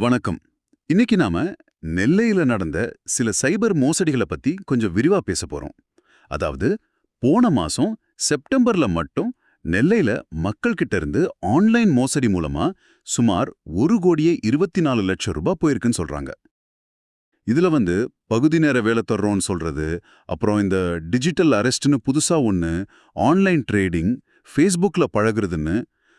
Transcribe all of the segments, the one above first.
வணக்கம். இன்னைக்கு நாம நெல்லையில நடந்த சில சைபர் மோசடிகளை பத்தி கொஞ்சம் விரிவா பேச போறோம். அதாவது போன மாசம் செப்டம்பர்ல மட்டும் நெல்லையில மக்கள் கிட்ட இருந்து ஆன்லைன் மோசடி மூலமா சுமார் ஒரு கோடியே இருபத்தி நாலு லட்சம் ரூபாய் போயிருக்குன்னு சொல்றாங்க. இதுல வந்து பகுதி நேர வேலை தர்றோம்னு சொல்றது அப்புறம் இந்த டிஜிட்டல் அரெஸ்ட்னு புதுசா ஒன்னு ஆன்லைன் ட்ரேடிங் ஃபேஸ்புக்ல பழகுறதுன்னு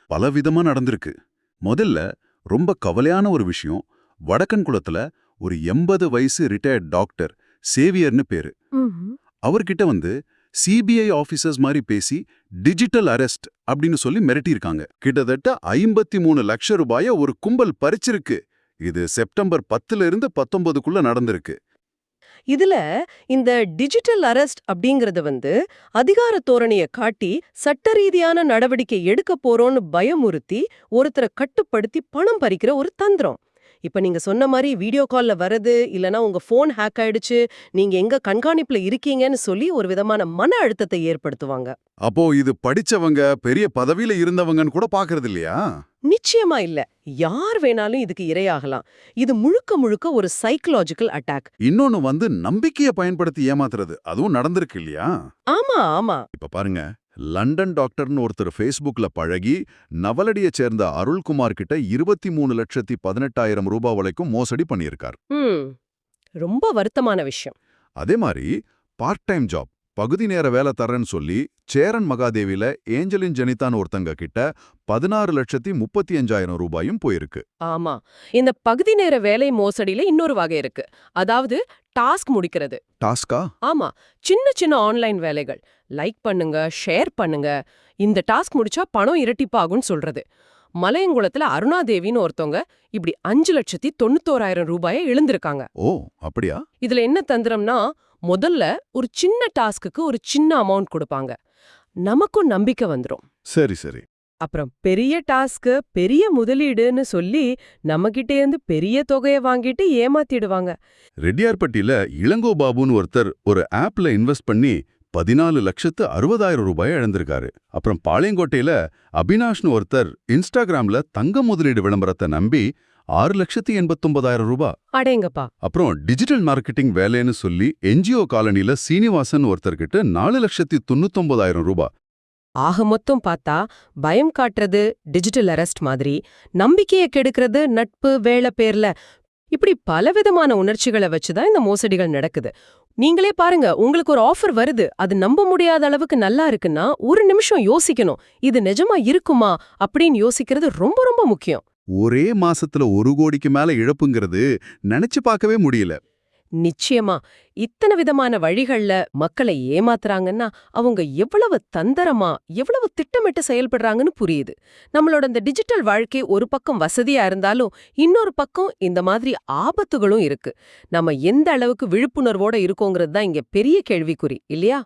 பலவிதமா நடந்திருக்கு. முதல்ல ரொம்ப கவலையான ஒரு விஷயம். வடக்கன் குளத்துல ஒரு எண்பது வயசு ரிட்டையர்ட் டாக்டர் சேவியர்னு பேரு. அவர்கிட்ட வந்து சிபிஐ ஆபீசர்ஸ் மாதிரி பேசி டிஜிட்டல் அரெஸ்ட் அப்படின்னு சொல்லி மிரட்டியிருக்காங்க. கிட்டத்தட்ட ஐம்பத்தி மூணு லட்சம் ரூபாய ஒரு கும்பல் பறிச்சிருக்கு. இது செப்டம்பர் பத்துல இருந்து பத்தொன்பதுக்குள்ள நடந்திருக்கு. இதுல இந்த டிஜிட்டல் அரெஸ்ட் அப்படிங்கறது வந்து அதிகார தோரணைய காட்டி சட்ட ரீதியான நடவடிக்கை எடுக்க போறோம்னு பயமுறுத்தி ஒருத்தரை கட்டுப்படுத்தி பணம் பறிக்கிற ஒரு தந்திரம். இப்ப நீங்க சொன்ன மாதிரி வீடியோ கால்ல வரது இல்லனா உங்க ஃபோன் ஹேக் ஆயிடுச்சு நீங்க எங்க கண்காணிப்புல இருக்கீங்கன்னு சொல்லி ஒரு விதமான மன அழுத்தத்தை ஏற்படுத்துவாங்க. அப்போ இது படிச்சவங்க பெரிய பதவியில இருந்தவங்கன்னு கூட பார்க்கறது இல்லையா? நிச்சயமா இல்ல. யார் வேணாலும் இதுக்கு இரையாகலாம். இது முழுக்க முழுக்க ஒரு சைக்கலாஜிக்கல் அட்டாக் இன்னொன்னு வந்து நம்பிக்கையை பயன்படுத்தி ஏமாத்துறது. அதுவும் நடந்திருக்கு இல்லையா? ஆமா ஆமா. இப்ப பாருங்க. லண்டன் டாக்டர்னு ஒருத்தர் ஃபேஸ்புக்ல பழகி நவலடியை சேர்ந்த அருள்குமார் கிட்ட இருபத்தி மூணு லட்சத்தி பதினெட்டாயிரம் ரூபாய் வரைக்கும் மோசடி பண்ணியிருக்கார். ரொம்ப வருத்தமான விஷயம். அதே மாதிரி பார்ட் டைம் ஜாப் பகுதி நேர வேலை தரேன்னு சொல்லி சேரன் மகாதேவில ஏஞ்சலின் ஜெனிதான்னு ஒருத்தங்க கிட்ட பதினாறு லட்சத்தி முப்பத்தி அஞ்சாயிரம் ரூபாயும் போயிருக்கு. ஆமா. இந்த பகுதி நேர வேலை மோசடியில இன்னொரு வகை இருக்கு. அதாவது டாஸ்க் முடிக்கிறது. டாஸ்கா ஆமா. சின்ன சின்ன ஆன்லைன் வேலைகள். லைக் பண்ணுங்க ஷேர் பண்ணுங்க. இந்த டாஸ்க் முடிச்சா பணம் இரட்டிப்பாகும்னு சொல்றது. மலையங்குளத்துல அருணாதேவின்னு ஒருத்தவங்க இப்படி அஞ்சு லட்சத்தி தொண்ணூத்தோராயிரம் ரூபாயை இழந்திருக்காங்க. ஓ அப்படியா? இதுல என்ன தந்திரம்னா முதல்ல ஒரு சின்ன டாஸ்க்குக்கு ஒரு சின்ன அமௌண்ட் கொடுப்பாங்க. நமக்கும் நம்பிக்கை வந்துரும். சரி சரி. அப்புறம் பெரிய டாஸ்க்கு பெரிய முதலீடுன்னு சொல்லி நம்மகிட்டே இருந்து பெரிய தொகையை வாங்கிட்டு ஏமாத்திடுவாங்க. ரெட்டியார்பட்டியில இளங்கோ பாபுன்னு ஒருத்தர் ஒரு ஆப்ல இன்வெஸ்ட் பண்ணி பதினாலு லட்சத்து அறுபதாயிரம் ரூபாயை இழந்திருக்காரு. அப்புறம் பாளையங்கோட்டையில அபினாஷ்னு ஒருத்தர் இன்ஸ்டாகிராம்ல தங்க முதலீடு விளம்பரத்தை நம்பி ஆறு லட்சத்தி எண்பத்தொன்பதாயிரம் ரூபாய் அடேங்கப்பா. அப்புறம் டிஜிட்டல் மார்க்கெட்டிங் வேலைன்னு சொல்லி என்ஜிஓ காலனில சீனிவாசன் ஒருத்தர்கிட்ட நாலு லட்சத்தி தொண்ணூத்தொன்பதாயிரம் ரூபாய் ஆக மொத்தம் பார்த்தா பயம் காட்டுறது டிஜிட்டல் அரெஸ்ட் மாதிரி நம்பிக்கையை கெடுக்கிறது நட்பு வேலை பேர்ல. இப்படி பலவிதமான உணர்ச்சிகளை வச்சுதான் இந்த மோசடிகள் நடக்குது. நீங்களே பாருங்க உங்களுக்கு ஒரு ஆஃபர் வருது அது நம்ப முடியாத அளவுக்கு நல்லா இருக்குன்னா ஒரு நிமிஷம் யோசிக்கணும் இது நிஜமா இருக்குமா அப்படின்னு யோசிக்கிறது ரொம்ப ரொம்ப முக்கியம். ஒரே மாசத்துல ஒரு கோடிக்கு மேல இழப்புங்கிறது நினைச்சு பார்க்கவே முடியல. நிச்சயமா. இத்தனை விதமான வழிகள்ல மக்களை ஏமாத்துறாங்கன்னா அவங்க எவ்வளவு தந்தரமா எவ்வளவு திட்டமிட்டு செயல்படுறாங்கன்னு புரியுது. நம்மளோட இந்த டிஜிட்டல் வாழ்க்கை ஒரு பக்கம் வசதியா இருந்தாலும் இன்னொரு பக்கம் இந்த மாதிரி ஆபத்துகளும் இருக்கு. நம்ம எந்த அளவுக்கு விழிப்புணர்வோட இருக்கோங்கிறது தான் இங்க பெரிய கேள்விக்குறி இல்லையா?